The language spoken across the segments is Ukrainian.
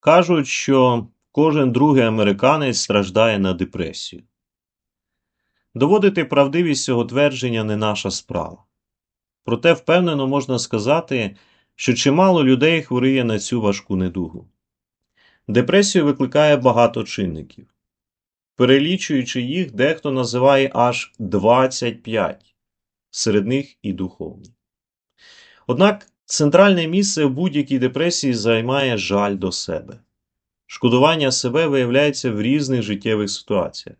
Кажуть, що кожен другий американець страждає на депресію. Доводити правдивість цього твердження не наша справа. Проте впевнено можна сказати, що чимало людей хворіє на цю важку недугу. Депресію викликає багато чинників. Перелічуючи їх, дехто називає аж 25, серед них і духовні. Однак центральне місце в будь-якій депресії займає жаль до себе. Шкодування себе виявляється в різних життєвих ситуаціях.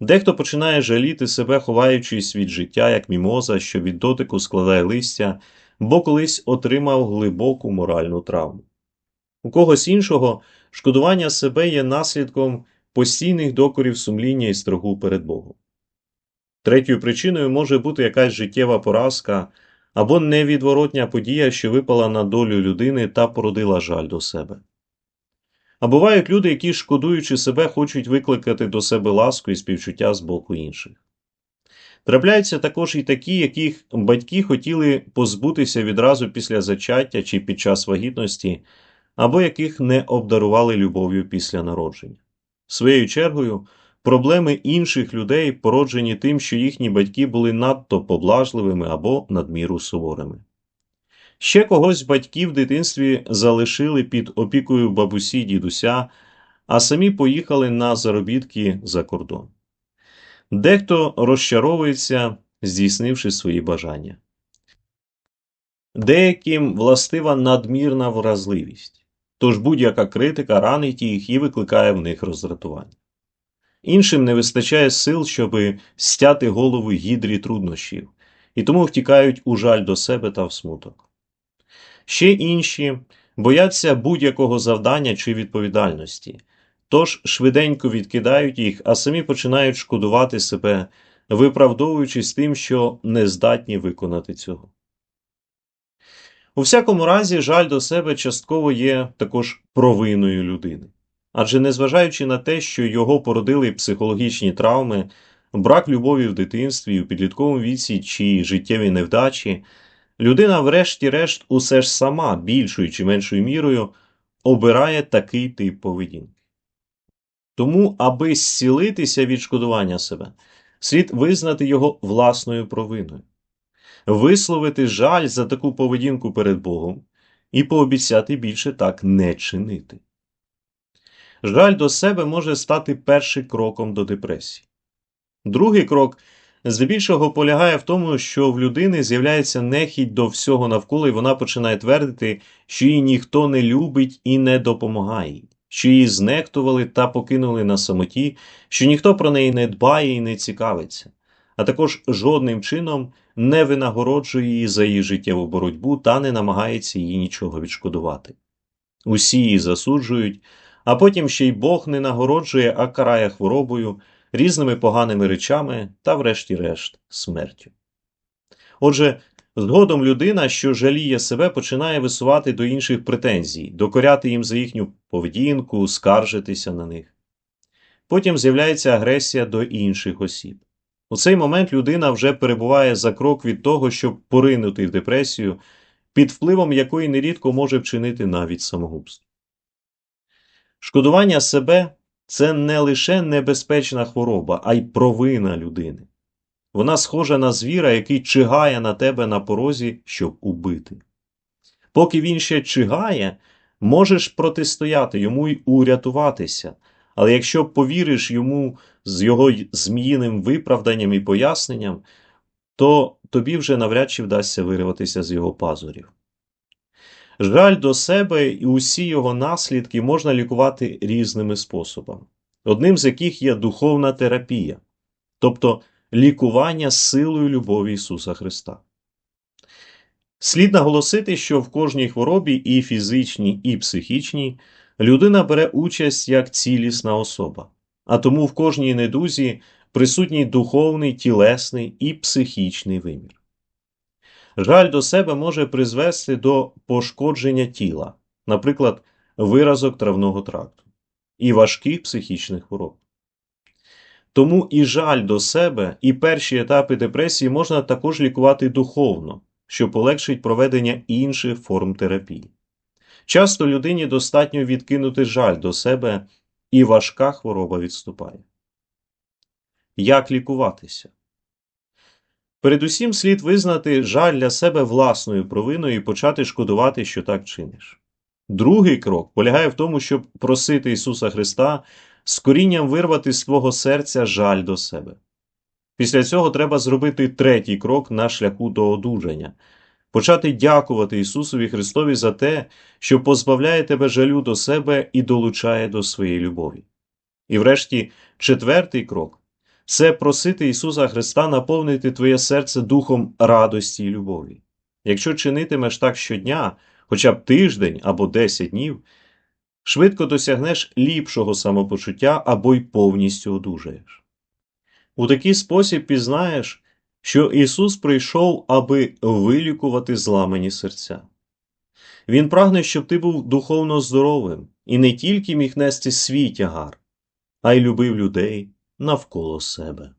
Дехто починає жаліти себе, ховаючись від життя, як мімоза, що від дотику складає листя, бо колись отримав глибоку моральну травму. У когось іншого шкодування себе є наслідком постійних докорів сумління і страху перед Богом. Третьою причиною може бути якась життєва поразка або невідворотня подія, що випала на долю людини та породила жаль до себе. А бувають люди, які, шкодуючи себе, хочуть викликати до себе ласку і співчуття з боку інших. Трапляються також і такі, яких батьки хотіли позбутися відразу після зачаття чи під час вагітності, або яких не обдарували любов'ю після народження. Своєю чергою, проблеми інших людей породжені тим, що їхні батьки були надто поблажливими або надміру суворими. Ще когось батьки в дитинстві залишили під опікою бабусі дідуся, а самі поїхали на заробітки за кордон. Дехто розчаровується, здійснивши свої бажання. Деяким властива надмірна вразливість, тож будь-яка критика ранить їх і викликає в них роздратування. Іншим не вистачає сил, щоб стяти голову гідрі труднощів, і тому втікають у жаль до себе та в смуток. Ще інші бояться будь-якого завдання чи відповідальності, тож швиденько відкидають їх, а самі починають шкодувати себе, виправдовуючись тим, що не здатні виконати цього. У всякому разі, жаль до себе частково є також провиною людини. Адже незважаючи на те, що його породили психологічні травми, брак любові в дитинстві, у підлітковому віці чи життєві невдачі, людина, врешті-решт, усе ж сама більшою чи меншою мірою обирає такий тип поведінки. Тому, аби зцілитися від шкодування себе, слід визнати його власною провиною, висловити жаль за таку поведінку перед Богом і пообіцяти більше так не чинити. Жаль до себе може стати першим кроком до депресії. Другий крок здебільшого полягає в тому, що в людини з'являється нехідь до всього навколо, і вона починає твердити, що її ніхто не любить і не допомагає, що її знехтували та покинули на самоті, що ніхто про неї не дбає і не цікавиться, а також жодним чином не винагороджує її за її життєву боротьбу та не намагається їй нічого відшкодувати. Усі її засуджують а потім ще й Бог не нагороджує, а карає хворобою, різними поганими речами та, врешті-решт, смертю. Отже, згодом людина, що жаліє себе, починає висувати до інших претензій, докоряти їм за їхню поведінку, скаржитися на них. Потім з'являється агресія до інших осіб. У цей момент людина вже перебуває за крок від того, щоб поринути в депресію, під впливом якої нерідко може вчинити навіть самогубство. Шкодування себе це не лише небезпечна хвороба, а й провина людини. Вона схожа на звіра, який чигає на тебе на порозі, щоб убити. Поки він ще чигає, можеш протистояти йому й урятуватися, але якщо повіриш йому з його зміїним виправданням і поясненням, то тобі вже навряд чи вдасться вирватися з його пазурів. Жаль до себе і усі його наслідки можна лікувати різними способами, одним з яких є духовна терапія, тобто лікування силою любові Ісуса Христа. Слід наголосити, що в кожній хворобі, і фізичній, і психічній, людина бере участь як цілісна особа, а тому в кожній недузі присутній духовний, тілесний і психічний вимір. Жаль до себе може призвести до пошкодження тіла, наприклад, виразок травного тракту, і важких психічних хвороб. Тому і жаль до себе, і перші етапи депресії можна також лікувати духовно, що полегшить проведення інших форм терапії. Часто людині достатньо відкинути жаль до себе, і важка хвороба відступає. Як лікуватися? Передусім слід визнати жаль для себе власною провиною і почати шкодувати, що так чиниш. Другий крок полягає в тому, щоб просити Ісуса Христа з корінням вирвати з твого серця жаль до себе. Після цього треба зробити третій крок на шляху до одужання почати дякувати Ісусові Христові за те, що позбавляє тебе жалю до себе і долучає до своєї любові. І врешті, четвертий крок це просити Ісуса Христа наповнити твоє серце духом радості і любові. Якщо чинитимеш так щодня, хоча б тиждень або десять днів, швидко досягнеш ліпшого самопочуття або й повністю одужаєш. У такий спосіб пізнаєш, що Ісус прийшов, аби вилікувати зламані серця. Він прагне, щоб ти був духовно здоровим і не тільки міг нести свій тягар, а й любив людей навколо себе.